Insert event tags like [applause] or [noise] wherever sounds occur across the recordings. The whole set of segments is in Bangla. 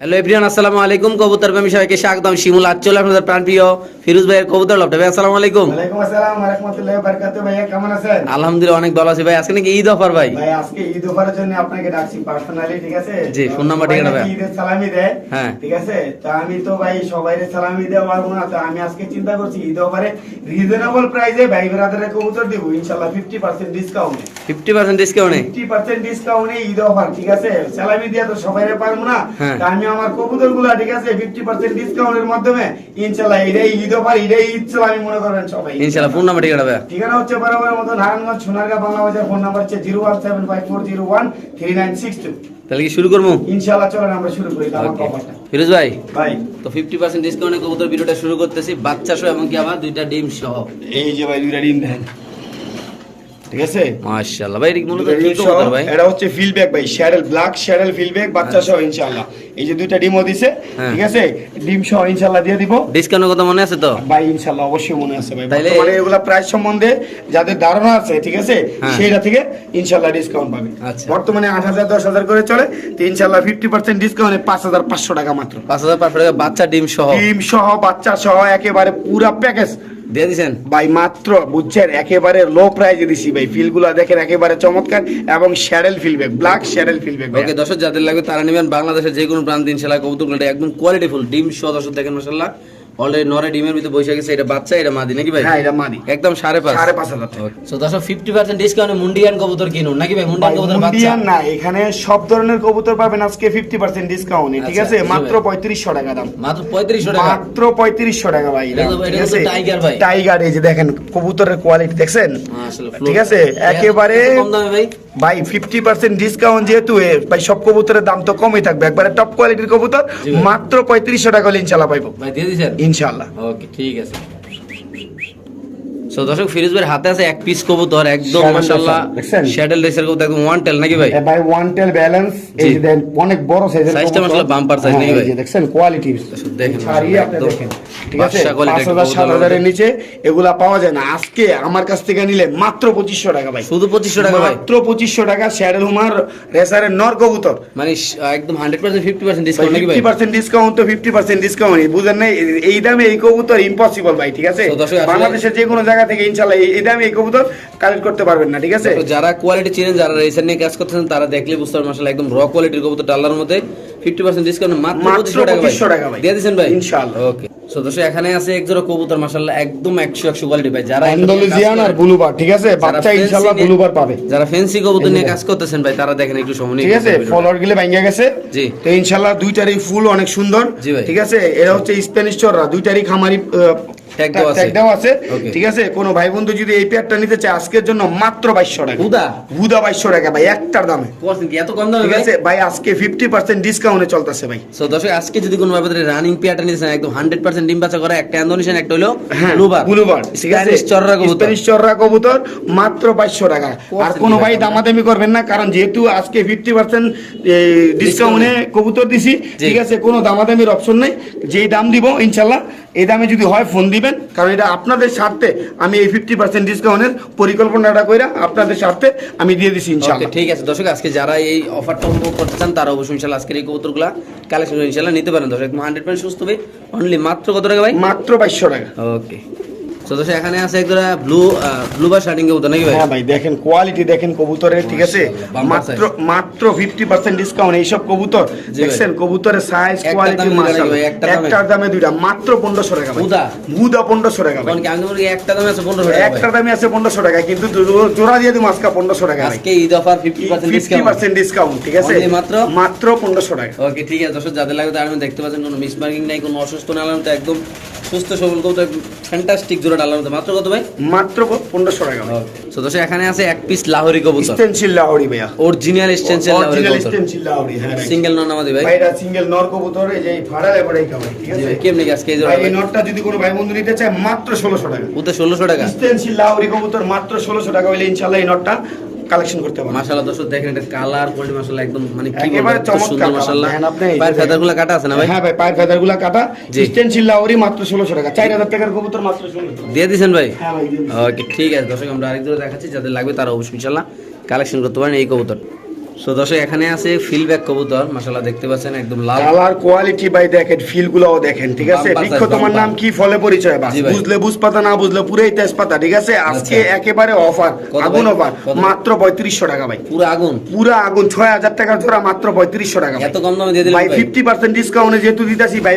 হ্যালো এভরিওয়ান আসসালামু আলাইকুম। কবুতর প্রেমী সবাইকে স্বাগতম। শিমুল আচ্চল আপনাদের প্রাণপ্রিয় ফিরোজ ভাইয়ের কবুতর লপটা ভাই আসসালামু আলাইকুম। ওয়ালাইকুম আসসালাম ওয়া রাহমাতুল্লাহি ওয়া বারাকাতুহু ভাইয়া কেমন আছেন? আলহামদুলিল্লাহ অনেক ভালো আছি ভাই। আজকে নাকি ঈদ অফার ভাই। ভাই আজকে ঈদ অফারের জন্য আপনাকে ডাকছি পার্সোনালি ঠিক আছে? জি, ফোন নাম্বার ঠিকানা ভাই। ঈদের সালামি দেয় হ্যাঁ। ঠিক আছে? তো আমি তো ভাই সবাইরে সালামি দেওয়া পারব না। তো আমি আজকে চিন্তা করছি ঈদ অফারে রিজনেবল প্রাইসে ভাই ব্রাদারের কবুতর দেবো। ইনশাআল্লাহ 50% ডিসকাউন্ট ফিফটি পার্সেন্ট ডিসকাউন্টে 50% ডিসকাউন্টে ঈদ অফার ঠিক আছে? সালামি দিয়া তো সবাইরে পারব না। হ্যাঁ। তো আমি আমার কবুতরগুলা ঠিক আছে 50% ডিসকাউন্টের মাধ্যমে ইনশাআল্লাহ এটাই ঈদ অফার এটাই সালামি মনে করবেন সবাই। ইনশাআল্লাহ ফোন নাম্বার ঠিকানা ভাই ঠিকানা হচ্ছে বরাবরের মতো নারায়ণগঞ্জ সোনারগাঁ বাংলা বাজার ফোন নাম্বার হচ্ছে zero one seven five four zero one three nine six two তাহলে কি শুরু করব? ইনশাআল্লাহ চলেন আমরা শুরু করি ফিরোজ ভাই ভাই। তো ফিফটি পার্সেন্ট ডিসকাউন্টে কবুতর ভিডিওটা শুরু করতেছি বাচ্চা সহ এমনকি আমার দুইটা ডিম সহ। এই যে ভাই দুইটা ডিম দেন। ঠিক আছে? মাশাআল্লাহ। ভাই এটা মূলত কি কবুতর ভাই? এটা হচ্ছে ফিলব্যাক ভাই ব্ল্যাক ফিলব্যাক বাচ্চা সহ ইনশাআল্লাহ। এই যে দুইটা ডিমও দিছে হ্যাঁ। ঠিক আছে? ডিম সহ ইনশাআল্লাহ দিয়ে দিব। ডিসকাউন্টের কথা মনে আছে তো? ভাই ইনশাআল্লাহ অবশ্যই মনে আছে ভাই। বর্তমানে এগুলা প্রাইস সম্বন্ধে যাদের ধারণা আছে ঠিক আছে হ্যাঁ। সেইটা থেকে ইনশাআল্লাহ ডিসকাউন্ট পাবে। আচ্ছা। বর্তমানে আট হাজার দশ হাজার করে চলে তো ইনশাআল্লাহ ফিফটি পার্সেন্ট ডিসকাউন্টে পাঁচ হাজার পাঁচশো টাকা মাত্র। পাঁচ হাজার পাঁচশো টাকা বাচ্চা ডিম সহ ডিম সহ বাচ্চা সহ একেবারে পুরা প্যাকেজ দিয়ে দিছেন? ভাই মাত্র বুঝছেন? একেবারে লো প্রাইজে দিছি ভাই। ফিলগুলো দেখেন একেবারে চমৎকার এবং শ্যারেল ফিলব্যাক ব্ল্যাক শ্যারেল ফিলব্যাক ওকে দর্শক যাদের লাগবে তারা নেবেন বাংলাদেশের যে কোনো প্রান্তে ইনশাল্লাহ কবুতরগুলো। একদম কোয়ালিটি ফুল ডিম সহ দর্শক দেখেন মাসাল্লাহ অলরেডি নরে ডিমের ভিতরে বসে গেছে এটা বাচ্চা এটা মাদি নাকি ভাই? হ্যাঁ এটা মাদি। একদম সাড়ে পাঁচ। সাড়ে পাঁচ হাজার টাকা। সো দর্শক ফিফটি পার্সেন্ট ডিসকাউন্টে মুন্ডিয়ান কবুতর কিনুন নাকি ভাই? মুন্ডিয়ান কবুতর বাচ্চা। মুন্ডিয়ান না এখানে সব ধরনের কবুতর পাবেন আজকে ফিফটি পার্সেন্ট ডিসকাউন্ট ঠিক আচ্ছা, আছে? মাত্র ভাই। পঁয়ত্রিশশো টাকা দাম। মাত্র পঁয়ত্রিশশো টাকা। মাত্র পঁয়ত্রিশশো টাকা ভাই ঠিক আছে? টাইগার ভাই। টাইগার এই যে দেখেন কবুতরের কোয়ালিটি দেখছেন? ঠিক আছে? একেবারে কম দামে ভাই? ভাই ফিফটি পার্সেন্ট ডিসকাউন্ট যেহেতু ভাই সব কবুতরের দাম তো কমই থাকবে। একবারে টপ কোয়ালিটির কবুতর মাত্র পঁয়ত্রিশশো টাকা হলে ইনশাল্লাহ পাইবো। ভাই দিয়ে দিছেন? ইনশাল্লাহ। ওকে ঠিক আছে। সো দর্শক ফিরোজ ভাইয়ের হাতে আছে এক পিস কবুতর একদম মাশাআল্লাহ শ্যাডেল রেসার কবুতর একদম ওয়ান টেল নাকি ভাই? ভাই ওয়ান টেল ব্যালেন্স এই যে দেন অনেক বড় সাইজের Size টা মাশাআল্লাহ bumper size নাকি ভাই? দেখছেন কোয়ালিটি দেখেন, ছাড়িয়ে আপনি দেখেন ঠিক আছে? বাদশা quality পাঁচ একটা হাজার সাত কবুতর হাজারের নিচে এগুলা পাওয়া যায় না। আজকে আমার কাছ থেকে নিলে মাত্র পঁচিশশো টাকা ভাই। শুধু পঁচিশশো টাকা ভাই? মাত্র পঁচিশশো টাকা শ্যাডেল হুমার রেসারের নর কবুতর। মানে একদম hundred percent fifty percent discount নাকি ভাই? ডিসকাউন্ট তো ফিফটি পার্সেন্ট ডিসকাউন্ট বুঝেন না এই- দামে এই কবুতর ইম্পসিবল ভাই ঠিক আছে? বাংলাদেশের যে কোনো জায়গা থেকে ইনশাল্লাহ এই- দামে এই কবুতর কালেক্ট করতে পারবেন না ঠিক আছে? তো যারা কোয়ালিটি চিনেন যারা রেসার নিয়ে কাজ করতেছেন তারা দেখলে বুঝতে পারবেন মাশাআল্লাহ একদম র কোয়ালিটির কবুতর ডালার মধ্যে ফিফটি পার্সেন্ট ডিসকাউন্ট মাত্র পঁচিশশো টাকা ভাই। 2500 টাকা দিয়ে দিয়েছেন ভাই? ইনশাআল্লাহ। ওকে সো দর্শক এখানে আছে এক জোড়া কবুতর মাশাআল্লাহ একদম একশো একশো কোয়ালিটি ভাই। যারা অ্যান্ডালুজিয়ান আর ব্লুবার ঠিক আছে? বাচ্চা ইনশাল্লাহ নিয়ে- ব্লুবার পাবে। যারা ফেন্সি কবুতর নিয়ে কাজ করতেছেন ভাই তারা দেখেন একটু সময় নিয়ে ঠিক আছে? ফলোয়ার গিলে ভেঙে গেছে। জি। তো ইনশাল্লাহ দুইটারই ফুল অনেক সুন্দর জি ভাই। ঠিক আছে? এরা হচ্ছে স্প্যানিশ চররা দুইটারই খামারি আছে। ঠিক আছে? কোনো ভাই বন্ধু যদি এই পেয়ারটা নিতে চায় আজকের জন্য মাত্র বাইশশো টাকা। হুদা? হুদা বাইশশো টাকা ভাই একটার দামে। এত কম দামে ঠিক আছে? ভাই আজকে ফিফটি পার্সেন্ট ডিসকাউন্টে চলতেছে ভাই। সো দর্শক আজকে যদি কোনো ব্যাপারে রানিং পেয়ারটা নিয়েছেন একদম হান্ড্রেড পার্সেন্ট ডিম বাচ্চা করা একটা ইন্দোনেশিয়ান একটা হলো ব্লুবার ব্লুবার ঠিক আছে? চররা কবুতর। স্প্যানিশ চররা কবুতর মাত্র বাইশশো টাকা। আর কোনো ভাই? দামাদামি করবেন না কারণ যেহেতু আজকে ফিফটি পার্সেন্ট ডিসকাউন্টে কবুতর দিছি ঠিক আছে? কোনো দামাদামির অপশন নেই। যেই দাম দিব ইনশাল্লাহ। এই দামে যদি হয় ফোন দিবেন। কারণ এটা আপনাদের স্বার্থে আমি এই ফিফটি পার্সেন্ট ডিসকাউন্টের পরিকল্পনাটা কইরা আপনাদের স্বার্থে আমি দিয়ে দিচ্ছি ইনশাল্লাহ ঠিক আছে। দর্শক আজকে যারা এই অফারটা উপভোগ করতে চান তারা অবশ্যই ইনশাল্লাহ আজকের এই কবুতরগুলা কালেকশন ইনশাল্লাহ নিতে পারেন। দর্শক হান্ড্রেড পার্সেন্ট সুস্থ হবে অনলি মাত্র কত টাকা ভাই? মাত্র বাইশশো টাকা। ওকে তো এখানে আছে একজোড়া ব্লু ব্লু বা শার্টিং কবুতর নাকি ভাই? হ্যাঁ ভাই দেখেন কোয়ালিটি দেখেন কবুতরের ঠিক আছে? মাত্র মাত্র কবুতর। কবুতরের সাইজ কোয়ালিটি? একটার দামে দুইটা টাকা ভাই। মুদা? মুদা পনেরোশো টাকা ভাই। কি আমি তো বলি একটা দামে আছে পনেরোশো টাকা একটা দামে আছে পনেরোশো টাকা কিন্তু জোড়া দিয়ে দিব আজকে পনেরোশো টাকা আজকে Eid offer fifty percent fifty discount percent discount ঠিক আছে? মাত্র? মাত্র পনেরোশো টাকা। ওকে ঠিক আছে দর্শক যাদের লাগবে তারা দেখতে পাচ্ছেন কোনো মিস মার্কিং নাই কোনো অসুস্থ না তো একদম সুস্থ সবল কবুতর ফ্যান্টাস্টিক জোড়া ডালার মতো মাত্র কত ভাই? মাত্র পনেরোশো টাকা তো এখানে আছে এক পিস লাহোরি কবুতর। স্টেনসিল লাহোরি ভাইয়া। অরিজিনাল স্টেনসিল লাহোরি কবুতর। স্টেনসিল লাহোরি হ্যাঁ সিঙ্গেল আমাদের ভাই। এটা সিঙ্গেল নর কবুতর এই যে ফাড়ালে ঠিক আছে? কেমনি আজকে এই জোড়া এই নটটা যদি কোনো ভাই বন্ধু নিতে চায় মাত্র ষোলোশো টাকা। ওতে ষোলোশো টাকা। স্টেনসিল লাহোরি কবুতর মাত্র ষোলোশো টাকা হলে ইনশাল্লাহ এই নটটা কালেকশন করতে পারবেন মাশাআল্লাহ দর্শক দেখেন এটা কালার কোয়ালিটি মাশাআল্লাহ একদম মানে কি একেবারে চমৎকার। মাশাআল্লাহ। আপনি এই ফেদার পায়ের ফেদারগুলো কাটা আছে না ভাই? হ্যাঁ ভাই পায়ের ফেদারগুলো কাটা স্টেন স্টেনসিল লাহোরি মাত্র 1600 টাকা। চার হাজার টাকার কবুতর মাত্র 1600 দিয়ে দিবেন ভাই? হ্যাঁ ভাই। ওকে ঠিক আছে দর্শক আমরা আরেক জোড়া দেখাচ্ছি যাদের লাগবে তারা অবশ্যই ইনশাআল্লাহ কালেকশন করতে পারেন এই কবুতর। সো দর্শক এখানে আছে ফিলব্যাক কবুতর। মাশাআল্লাহ দেখতে পাচ্ছেন একদম লাল। কালার কোয়ালিটি ভাই দেখেন দেখেন ঠিক আছে? বৃক্ষ তোমার নাম কি? ফলে পরিচয় বাস বুঝলে বুঝ পাতা না বুঝলে পুরোই তেজপাতা ঠিক আছে? আজকে আচ্ছা। একেবারে অফার আগুন অফার মাত্র পঁয়ত্রিশশো টাকা ভাই। পুরো আগুন? পুরা আগুন ছয় হাজার টাকার জোড়া মাত্র পঁয়ত্রিশশো টাকা এত কম দামে দিয়ে দিলেন ভাই ভাই? ফিফটি পার্সেন্ট ডিসকাউন্টে যেহেতু দিতেছি ভাই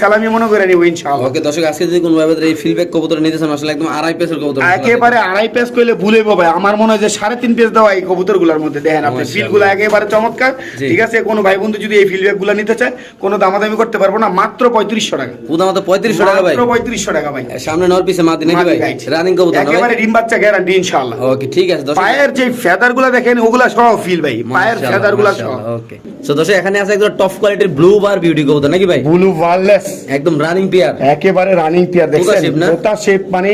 সালামি মনে করে নিব ইনশাআল্লাহ। ওকে দর্শক আজকে যদি কোনো ভাবে এই ফিলব্যাক কবুতর নিতে চান আসলে একদম আড়াই পেসের কবুতর একেবারে আড়াই পেজ করলে ভুলে ভাই। আমার মনে হয় যে সাড়ে তিন পেজ দেওয়া এই কবুতরগুলার মধ্যে। দেখেন আপনি ফিল গুলো একেবারে চমৎকার। ঠিক আছে কোনো ভাই বন্ধু যদি এই ফিলব্যাকগুলো নিতে চায় কোনো দামাদামি করতে পারব না। মাত্র পঁয়ত্রিশশো টাকা। পুদা মতো পঁয়ত্রিশশো টাকা ভাই। পঁয়ত্রিশশো টাকা ভাই। সামনে নর পিছে মাদি নাকি ভাই? রানিং কবুতর একেবারে ডিম বাচ্চা গ্যারান্টি ইনশাআল্লাহ। ওকে ঠিক আছে পায়ের যে ফেদারগুলা দেখেন ওগুলা সহ ফিল ভাই। পায়ের ফেদারগুলা সহ ওকে। সো দর্শক এখানে আছে একদম টপ কোয়ালিটির ব্লু বার বিউটি কবুতর নাকি ভাই? ব্লু ওয়ারলেস একদম রানিং পেয়ার একেবারে রানিং পেয়ার shape ওটা শেপ মানে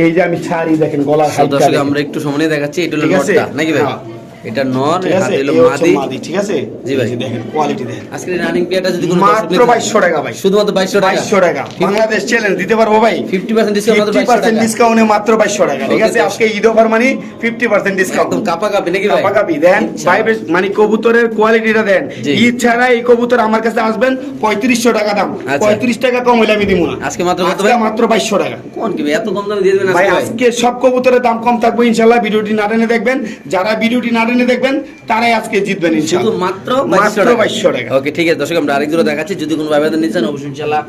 এই যে আমি ছাড়ি দেখেন গলার সো হাইটটা আমরা একটু সামনে দেখাচ্ছি এটা হলো? নরটা নাকি ভাই? হ্যাঁ। এটা নর হাতে হলো মাদি। ঠিক আছে? জি ভাই। দেখেন কোয়ালিটি দেখেন। আজকে রানিং পেয়ারটা যদি কোনো মাত্র নিতে চায়- বাইশশো টাকা ভাই। শুধুমাত্র বাইশশো টাকা। বাইশশো টাকা। বাংলাদেশ চ্যালেঞ্জ দিতে পারব ভাই? ফিফটি পার্সেন্ট ডিসকাউন্ট মাত্র ফিফটি বাইশশো পার্সেন্ট টাকা। ডিসকাউন্টে মাত্র বাইশশো টাকা ঠিক আছে? আজকে ঈদ অফার মানে ফিফটি পার্সেন্ট ডিসকাউন্ট একদম কাপা কাপি নাকি ভাই? কাপাকাপি দেন ভাই মানে কবুতরের কোয়ালিটিটা দেন। ঈদ ছাড়া এই কবুতর আমার কাছে আসবেন পঁয়ত্রিশশো টাকা দাম। আচ্ছা। পঁয়ত্রিশ টাকা কম হইলে আমি দিব না। আজকে মাত্র কত ভাই? মাত্র বাইশশো টাকা। কোন কি ভাই? এত কম দামে দিয়ে দেবেন ভাই আজকে সব কবুতরের দাম কম থাকবে ইনশাল্লাহ। ভিডিওটি নাটেনে দেখবেন। যারা ভিডিওটি না দেখবেন তারাই আজকে জিতবেন শুধু মাত্র মাত্র বাইশশো টাকা। ওকে ঠিক আছে দর্শক আমরা আরেক জোড়া দেখাচ্ছি। যদি কোনো ভাবে নিচ্ছেন অবশ্যই ইনশাল্লাহ